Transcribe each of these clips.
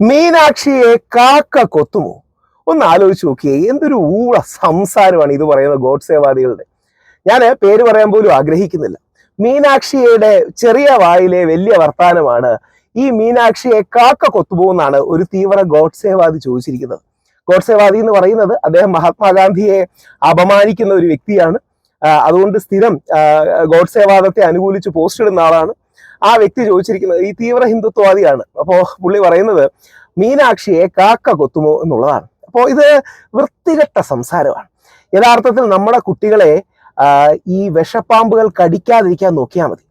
മീനാക്ഷിയെ കാക്ക കൊത്തുമോ? ഒന്ന് ആലോചിച്ച് നോക്കിയേ എന്തൊരു ഊള സംസാരമാണ് ഇത് പറയുന്ന ഗോഡ്സേവാദികളുടെ ഞാൻ പേര് പറയാൻ പോലും ആഗ്രഹിക്കുന്നില്ല. മീനാക്ഷിയുടെ ചെറിയ വായിലെ വലിയ വർത്താനമാണ് ഈ മീനാക്ഷിയെ കാക്ക കൊത്തുപോകുന്നാണ് ഒരു തീവ്ര ഗോഡ്സേവാദി ചോദിച്ചിരിക്കുന്നത്. ഗോഡ്സേവാദി എന്ന് പറയുന്നത് അദ്ദേഹം മഹാത്മാഗാന്ധിയെ അപമാനിക്കുന്ന ഒരു വ്യക്തിയാണ്. അതുകൊണ്ട് സ്ഥിരം ഗോഡ് ഗോഡ്സേവാദത്തെ അനുകൂലിച്ച് പോസ്റ്റ് ഇടുന്ന ആളാണ്. ആ വ്യക്തി ചോദിച്ചിരിക്കുന്നത് ഈ തീവ്ര ഹിന്ദുത്വവാദിയാണ്. അപ്പോൾ പുള്ളി പറയുന്നത് മീനാക്ഷിയെ കാക്ക കൊത്തുമോ? എന്നുള്ളതാണ്. അപ്പോൾ ഇത് വൃത്തികെട്ട സംസാരമാണ്. യഥാർത്ഥത്തിൽ നമ്മുടെ കുട്ടികളെ ഈ വിഷപ്പാമ്പുകൾ കടിക്കാതിരിക്കാൻ നോക്കിയാൽ മതി.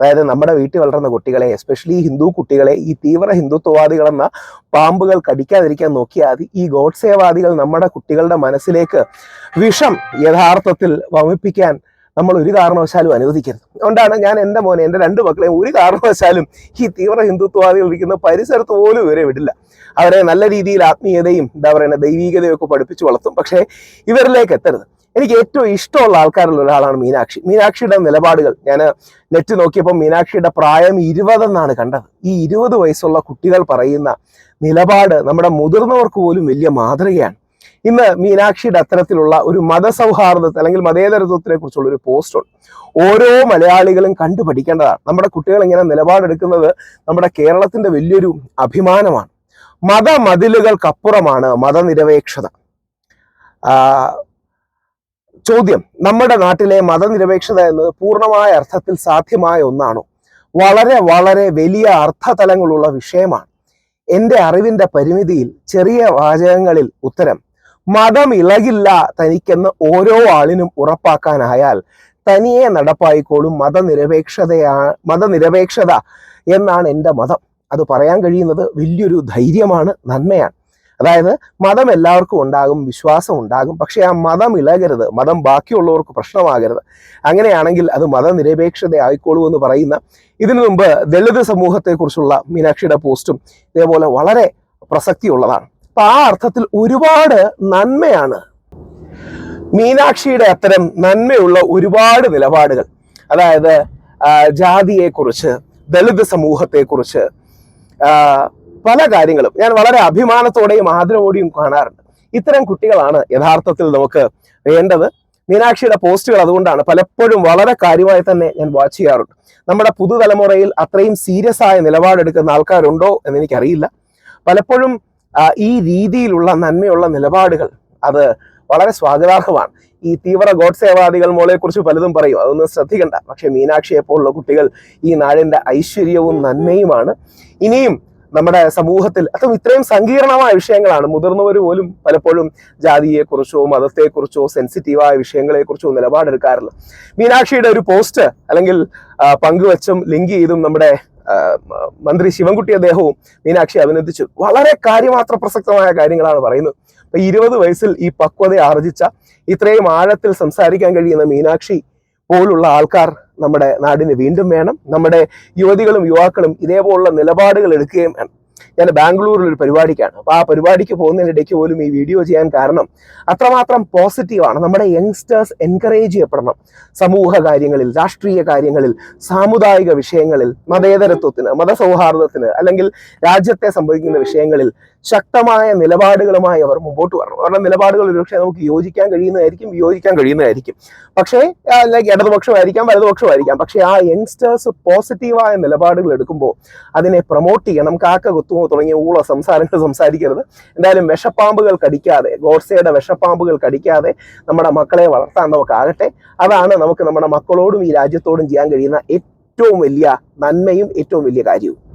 അതായത് നമ്മുടെ വീട്ടിൽ വളർന്ന കുട്ടികളെ എസ്പെഷ്യലി ഹിന്ദു കുട്ടികളെ ഈ തീവ്ര ഹിന്ദുത്വവാദികളെന്ന പാമ്പുകൾ കടിക്കാതിരിക്കാൻ നോക്കിയാൽ മതി. ഈ ഗോഡ്സേവാദികൾ നമ്മുടെ കുട്ടികളുടെ മനസ്സിലേക്ക് വിഷം യഥാർത്ഥത്തിൽ വമിപ്പിക്കാൻ നമ്മൾ ഒരു കാരണവശാലും അനുവദിക്കരുത്. അതുകൊണ്ടാണ് ഞാൻ എന്റെ മോനെ എന്റെ രണ്ട് മക്കളെയും ഒരു കാരണവശാലും ഈ തീവ്ര ഹിന്ദുത്വവാദികൾ ഇരിക്കുന്ന പരിസരത്ത് പോലും ഇവരെ വിടില്ല. അവരെ നല്ല രീതിയിൽ ആത്മീയതയും എന്താ പറയുക ദൈവീകതയും ഒക്കെ പഠിപ്പിച്ചു വളർത്തും. പക്ഷേ ഇവരിലേക്ക് എത്തരുത്. എനിക്ക് ഏറ്റവും ഇഷ്ടമുള്ള ആൾക്കാരിൽ ഒരാളാണ് മീനാക്ഷി. മീനാക്ഷിയുടെ നിലപാടുകൾ ഞാൻ നെറ്റ് നോക്കിയപ്പോൾ മീനാക്ഷിയുടെ പ്രായം ഇരുപതെന്നാണ് കണ്ടത്. ഈ ഇരുപത് വയസ്സുള്ള കുട്ടികൾ പറയുന്ന നിലപാട് നമ്മുടെ മുതിർന്നവർക്ക് പോലും വലിയ മാതൃകയാണ്. ഇന്ന് മീനാക്ഷിയുടെ അത്തരത്തിലുള്ള ഒരു മതസൗഹാർദ്ദത്തെ അല്ലെങ്കിൽ മതേതരത്വത്തിനെ കുറിച്ചുള്ള ഒരു പോസ്റ്റ് ഉണ്ട്. ഓരോ മലയാളികളും കണ്ടു പഠിക്കേണ്ടതാണ് നമ്മുടെ കുട്ടികൾ ഇങ്ങനെ നിലപാടെടുക്കുന്നത് നമ്മുടെ കേരളത്തിന്റെ വലിയൊരു അഭിമാനമാണ്. മതമതിലുകൾക്കപ്പുറമാണ് മതനിരപേക്ഷത. ചോദ്യം നമ്മുടെ നാട്ടിലെ മതനിരപേക്ഷത എന്നത് പൂർണമായ അർത്ഥത്തിൽ സാധ്യമായ ഒന്നാണോ? വളരെ വളരെ വലിയ അർത്ഥതലങ്ങളുള്ള വിഷയമാണ്. എന്റെ അറിവിന്റെ പരിമിതിയിൽ ചെറിയ വാചകങ്ങളിൽ ഉത്തരം മതം ഇളകില്ല തനിക്കെന്ന് ഓരോ ആളിനും ഉറപ്പാക്കാനായാൽ തനിയെ നടപ്പായിക്കോളും മതനിരപേക്ഷതയാ മതനിരപേക്ഷത എന്നാണ് എന്റെ മതം. അത് പറയാൻ കഴിയുന്നത് വലിയൊരു ധൈര്യമാണ് നന്മയാണ്. അതായത് മതം എല്ലാവർക്കും ഉണ്ടാകും വിശ്വാസം ഉണ്ടാകും. പക്ഷെ ആ മതം ഇളകരുത് മതം ബാക്കിയുള്ളവർക്ക് പ്രശ്നമാകരുത്. അങ്ങനെയാണെങ്കിൽ അത് മതനിരപേക്ഷത ആയിക്കോളൂ എന്ന് പറയുന്ന ഇതിനു മുമ്പ് ദളിത് സമൂഹത്തെക്കുറിച്ചുള്ള മീനാക്ഷിയുടെ പോസ്റ്റും ഇതേപോലെ വളരെ പ്രസക്തിയുള്ളതാണ്. അപ്പൊ ആ അർത്ഥത്തിൽ ഒരുപാട് നന്മയാണ്. മീനാക്ഷിയുടെ അത്തരം നന്മയുള്ള ഒരുപാട് നിലപാടുകൾ. അതായത് ജാതിയെക്കുറിച്ച് ദളിത് സമൂഹത്തെക്കുറിച്ച് പല കാര്യങ്ങളും ഞാൻ വളരെ അഭിമാനത്തോടെയും ആദരവോടെയും കാണാറുണ്ട്. ഇത്തരം കുട്ടികളാണ് യഥാർത്ഥത്തിൽ നമുക്ക് വേണ്ടത്. മീനാക്ഷിയുടെ പോസ്റ്റുകൾ അതുകൊണ്ടാണ് പലപ്പോഴും വളരെ കാര്യമായി തന്നെ ഞാൻ വാച്ച് ചെയ്യാറുണ്ട്. നമ്മുടെ പുതുതലമുറയിൽ അത്രയും സീരിയസ് ആയ നിലപാടെടുക്കുന്ന ആൾക്കാരുണ്ടോ എന്ന് എനിക്കറിയില്ല. പലപ്പോഴും ഈ രീതിയിലുള്ള നന്മയുള്ള നിലപാടുകൾ അത് വളരെ സ്വാഗതാർഹമാണ്. ഈ തീവ്ര ഗോഡ്സേവാദികൾ മോളെ കുറിച്ച് പലതും പറയും. അതൊന്നും ശ്രദ്ധിക്കണ്ട. പക്ഷെ മീനാക്ഷിയെ പോലുള്ള കുട്ടികൾ ഈ നാടിന്റെ ഐശ്വര്യവും നന്മയുമാണ്. ഇനിയും നമ്മുടെ സമൂഹത്തിൽ അതും ഇത്രയും സങ്കീർണമായ വിഷയങ്ങളാണ്. മുതിർന്നവർ പോലും പലപ്പോഴും ജാതിയെക്കുറിച്ചോ മതത്തെക്കുറിച്ചോ സെൻസിറ്റീവായ വിഷയങ്ങളെക്കുറിച്ചോ നിലപാടെടുക്കാറില്ല. മീനാക്ഷിയുടെ ഒരു പോസ്റ്റ് അല്ലെങ്കിൽ പങ്കുവച്ചും ലിങ്ക് ചെയ്തും നമ്മുടെ മന്ത്രി ശിവൻകുട്ടി അദ്ദേഹവും മീനാക്ഷി അഭിനന്ദിച്ചു. വളരെ കാര്യമാത്ര പ്രസക്തമായ കാര്യങ്ങളാണ് പറയുന്നത്. അപ്പൊ ഇരുപത് വയസ്സിൽ ഈ പക്വത ആർജിച്ച ഇത്രയും ആഴത്തിൽ സംസാരിക്കാൻ കഴിയുന്ന മീനാക്ഷി പോലുള്ള ആൾക്കാർ നമ്മുടെ നാടിന് വീണ്ടും വേണം. നമ്മുടെ യുവതികളും യുവാക്കളും ഇതേപോലുള്ള നിലപാടുകൾ എടുക്കുകയും വേണം. ഞാൻ ബാംഗ്ലൂരിൽ ഒരു പരിപാടിക്കാണ്. അപ്പോൾ ആ പരിപാടിക്ക് പോകുന്നതിനിടയ്ക്ക് പോലും ഈ വീഡിയോ ചെയ്യാൻ കാരണം അത്രമാത്രം പോസിറ്റീവാണ്. നമ്മുടെ യങ്സ്റ്റേഴ്സ് എൻകറേജ് ചെയ്യപ്പെടണം. സമൂഹ കാര്യങ്ങളിൽ രാഷ്ട്രീയ കാര്യങ്ങളിൽ സാമുദായിക വിഷയങ്ങളിൽ മതേതരത്വത്തിന് മതസൗഹാർദ്ദത്തിന് അല്ലെങ്കിൽ രാജ്യത്തെ സംഭവിക്കുന്ന വിഷയങ്ങളിൽ ശക്തമായ നിലപാടുകളുമായി അവർ മുമ്പോട്ട് വരണം. അവരുടെ നിലപാടുകൾ ഒരുപക്ഷെ നമുക്ക് യോജിക്കാൻ കഴിയുന്നതായിരിക്കും വിയോജിക്കാൻ കഴിയുന്നതായിരിക്കും. പക്ഷേ ലൈക്ക് ഇടതുപക്ഷമായിരിക്കാം വലതുപക്ഷമായിരിക്കാം. പക്ഷേ ആ യങ്സ്റ്റേഴ്സ് പോസിറ്റീവായ നിലപാടുകൾ എടുക്കുമ്പോൾ അതിനെ പ്രൊമോട്ട് ചെയ്യണം. കാക്ക കുത്തുമോ തുടങ്ങിയ ഊള സംസാരങ്ങൾ സംസാരിക്കരുത്. എന്തായാലും വിഷപ്പാമ്പുകൾ കടിക്കാതെ ഗോഡ്സയുടെ വിഷപ്പാമ്പുകൾ കടിക്കാതെ നമ്മുടെ മക്കളെ വളർത്താൻ നമുക്കാകട്ടെ. അതാണ് നമുക്ക് നമ്മുടെ മക്കളോടും ഈ രാജ്യത്തോടും ചെയ്യാൻ കഴിയുന്ന ഏറ്റവും വലിയ നന്മയും ഏറ്റവും വലിയ കാര്യവും.